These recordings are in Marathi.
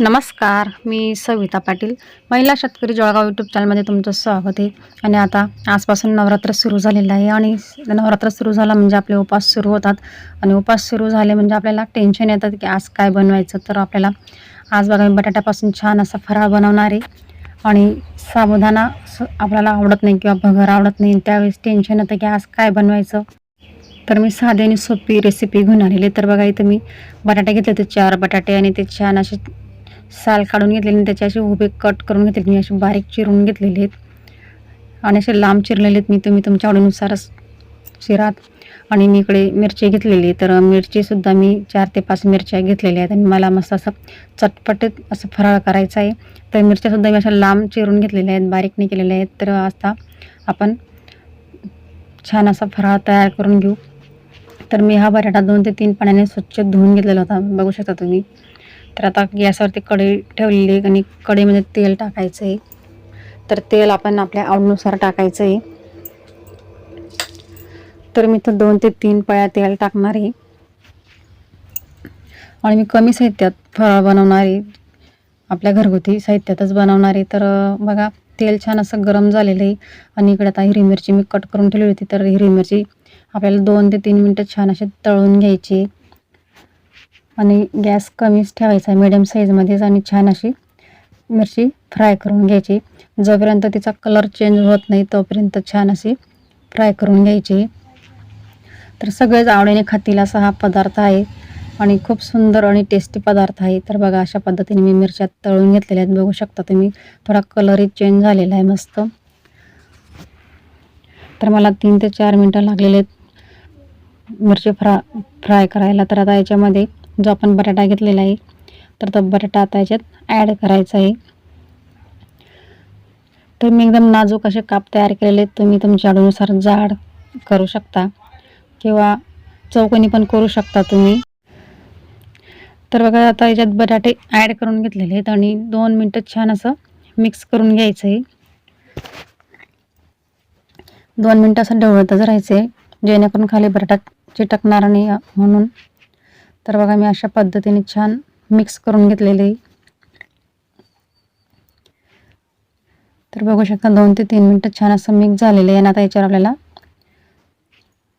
नमस्कार मी सविता पाटील. महिला शेतकरी जळगाव यूट्यूब चॅनलमध्ये तुमचं स्वागत आहे. आणि आता आजपासून नवरात्र सुरू झालेलं आहे आणि नवरात्र सुरू झाला म्हणजे आपले उपास सुरू होतात. आणि उपास सुरू झाले म्हणजे आपल्याला टेन्शन येतात की आज काय बनवायचं तर आपल्याला आज बघा मी बटाट्यापासून छान असा फराळ बनवणार आहे. आणि साबुदाणा स- आपल्याला आवडत नाही किंवा भगर आवडत नाही. त्यावेळेस टेन्शन येतं की आज काय बनवायचं. तर मी साधी आणि सोपी रेसिपी घेऊन आलेली तर बघा इथं मी बटाटे घेतले होते चार बटाटे आणि ते छान असे साल काढून घेतलेली आणि त्याचे असे उभे कट करून घेतले मी असे बारीक चिरून घेतलेले आहेत. आणि असे लांब चिरलेले आहेत. मी तुम्ही तुमच्या आवडीनुसारच चिरात. आणि मी इकडे मिरची घेतलेली. तर मिरचीसुद्धा मी चार ते पाच मिरच्या घेतलेल्या आहेत. आणि मला मस्त असं चटपटीत असं फराळ करायचं आहे. तर मिरच्यासुद्धा मी अशा लांब चिरून घेतलेल्या आहेत. बारीकने केलेल्या आहेत. तर आता आपण छान असा फराळ तयार करून घेऊ. तर मी हा बटाटा दोन ते तीन पाण्याने स्वच्छ धुवून घेतलेला होता. बघू शकता तुम्ही. तर आता गॅसवरती कढई ठेवलेली आणि कढईमध्ये तेल टाकायचं आहे तर तेल आपण आपल्या आवडीनुसार टाकायचं आहे तर मी तर दोन ते तीन पळ्या तेल टाकणार आहे. आणि मी कमी साहित्यात फराळ बनवणार आहे. आपल्या घरगुती साहित्यातच बनवणार आहे. तर बघा तेल छान असं गरम झालेलं आहे. आणि इकडे आता हिरवी मिरची मी कट करून ठेवली होती. तर हिरवी मिरची आपल्याला दोन ते तीन मिनटं छान असे तळून घ्यायची आणि गॅस कमीच ठेवायचा मिडियम साईजमध्येच आणि छान अशी मिरची फ्राय करून घ्यायची. जोपर्यंत तिचा कलर चेंज होत नाही तोपर्यंत छान अशी फ्राय करून घ्यायची. तर सगळेच आवडीने खातील असा हा पदार्थ आहे. आणि खूप सुंदर आणि टेस्टी पदार्थ आहे. तर बघा अशा पद्धतीने मी मिरच्या तळून घेतलेल्या आहेत. बघू शकता तुम्ही थोडा कलरही चेंज झालेला आहे मस्त. तर मला तीन ते चार मिनटं लागलेले आहेत मिरची फ्रा फ्राय करायला. तर आता याच्यामध्ये जो आपण बटाटा घेतलेला आहे तर तो बटाटा आता याच्यात ॲड करायचा आहे. तर मी एकदम नाजूक असे काप तयार केलेले आहेत. तुम्ही तुमच्या आवडीनुसार जाड करू शकता किंवा चौकोनी पण करू शकता तुम्ही. तर बघा आता याच्यात बटाटे ॲड करून घेतलेले आहेत आणि दोन मिनटं छान असं मिक्स करून घ्यायचं आहे. दोन मिनटं असं ढवळतच राहायचं आहे. जेणेकरून खाली बटाटा चिटकणार नाही म्हणून. तर बघा मी अशा पद्धतीने छान मिक्स करून घेतलेले तर बघू शकता दोन ते तीन मिनटं छान असं मिक्स झालेलं आहे. आणि आता याच्यावर आपल्याला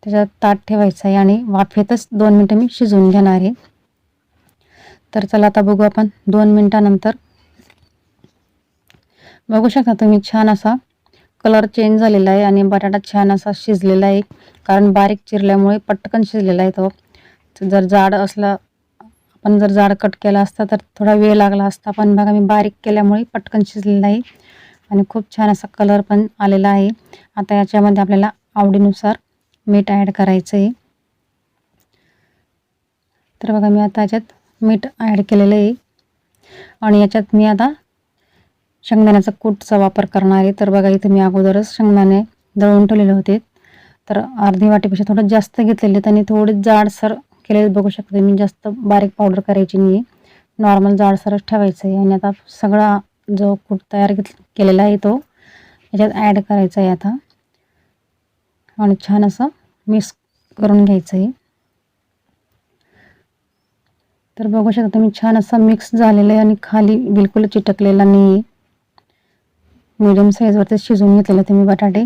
त्याच्यात ताट ठेवायचं आहे आणि वाफेतच दोन मिनटं मी शिजवून घेणार आहे. तर चला आता बघू आपण दोन मिनटानंतर. बघू शकता तुम्ही छान असा कलर चेंज झालेला आहे आणि बटाटा छान असा शिजलेला आहे. कारण बारीक चिरल्यामुळे पटकन शिजलेला आहे तो. जर जाड असला आपण जर जाड कट केला असता तर थोडा वेळ लागला असता. पण बघा मी बारीक केल्यामुळे पटकन शिजलेला आहे. आणि खूप छान असा कलर पण आलेला आहे. आता याच्यामध्ये आपल्याला आवडीनुसार मीठ ॲड करायचं आहे तर बघा मी आता याच्यात मीठ ॲड केलेलं आहे. आणि याच्यात मी आता शेंगदाण्याचा कूटचा वापर करणार आहे. तर बघा इथे मी अगोदरच शेंगदाणे दळून ठेवलेले होते. तर अर्धी वाटीपेक्षा थोडं जास्त घेतलेले आहेत आणि थोडे जाडसर केलेले बघू शकते मी जास्त बारीक पावडर करायची नाही आहे नॉर्मल जाडसरच ठेवायचं आहे आणि आता सगळा जो कूट तयार केलेला आहे तो याच्यात ॲड करायचा आहे आता. आणि छान असं मिक्स करून घ्यायचं आहे तर बघू शकता तुम्ही छान असं मिक्स झालेलं आहे आणि खाली बिलकुल चिटकलेला नाही आहे मीडियम साईजवरती शिजवून घेतलेले तुम्ही बटाटे.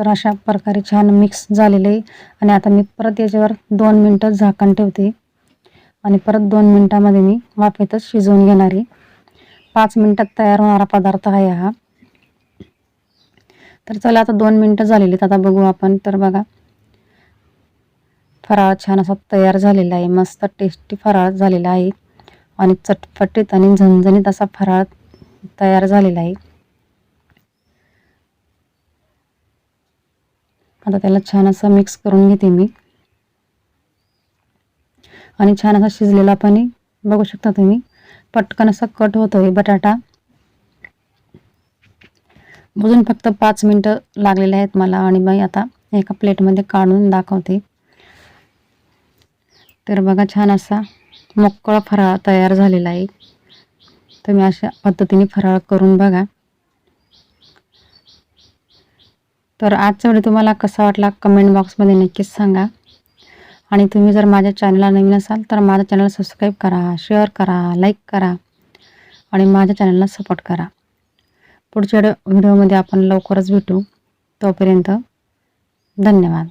तर अशा प्रकारे छान मिक्स झालेलं आहे. आणि आता मी परत याच्यावर दोन मिनटं झाकण ठेवते. आणि परत दोन मिनटामध्ये मी वाफेतच शिजवून घेणार आहे. पाच मिनटात तयार होणारा पदार्थ आहे हा. तर चला आता दोन मिनटं झालेली आहेत. आता बघू आपण. तर बघा फराळ छान असा तयार झालेला आहे. मस्त टेस्टी फराळ झालेला आहे. आणि चटपटीत आणि झणझणीत असा फराळ तयार झालेला आहे. आता त्याला छान असा मिक्स करून घेते मी. आणि छान असा शिजलेला पाणी बघू शकता तुम्ही. पटकन असा कट होतोय बटाटा. अजून फक्त पाच मिनटं लागलेले आहेत मला आणि मी आता एका प्लेटमध्ये काढून दाखवते. तर बघा छान असा मोकळा फराळ तयार झालेला आहे. तुम्ही अशा पद्धतीने फराळ करून बघा. तर आजचा व्हिडिओ तुम्हाला कसा वाटला कमेंट बॉक्समध्ये नक्कीच सांगा. आणि तुम्ही जर माझ्या चॅनलला नवीन असाल तर माझ्या चॅनल सबस्क्राईब करा शेअर करा लाईक करा आणि माझ्या चॅनलला सपोर्ट करा. पुढच्या व्हिडिओमध्ये आपण लवकरच भेटू. तोपर्यंत धन्यवाद.